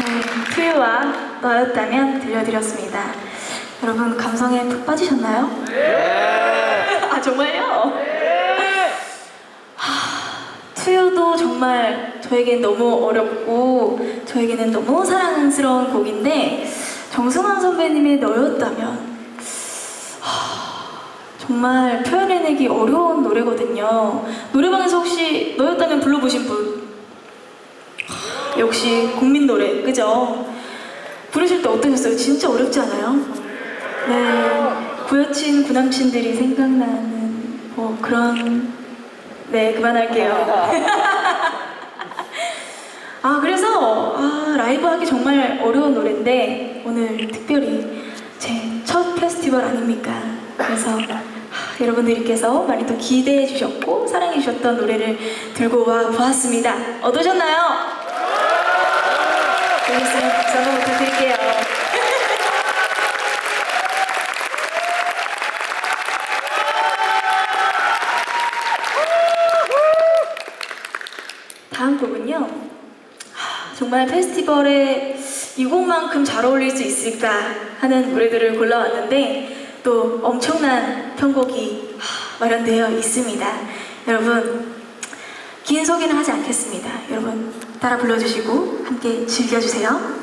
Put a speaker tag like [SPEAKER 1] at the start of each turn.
[SPEAKER 1] 네, 투유와 너였다면 들려드렸습니다. 여러분 감성에 푹 빠지셨나요? 아 정말요? 하, 투유도 정말 저에겐 너무 어렵고 저에게는 너무 사랑스러운 곡인데 정승환 선배님의 너였다면 하, 정말 표현해내기 어려운 노래거든요. 노래방에서 혹시 너였다면 불러보신 분? 역시 국민 노래, 그죠? 부르실 때 어떠셨어요? 진짜 어렵지 않아요? 네, 구여친 구남친들이 생각나는 뭐 그런 네 그만할게요. 아 그래서 아, 라이브 하기 정말 어려운 노래인데 오늘 특별히 제 첫 페스티벌 아닙니까? 그래서 아, 여러분들께서 많이 또 기대해 주셨고 사랑해 주셨던 노래를 들고 와 보았습니다. 어떠셨나요? 박수 한번 부탁드릴게요. 다음 곡은요. 하, 정말 페스티벌에 이 곡만큼 잘 어울릴 수 있을까 하는 노래들을 골라왔는데 또 엄청난 편곡이 하, 마련되어 있습니다. 여러분 긴 소개는 하지 않겠습니다. 여러분 따라 불러주시고 함께 즐겨주세요.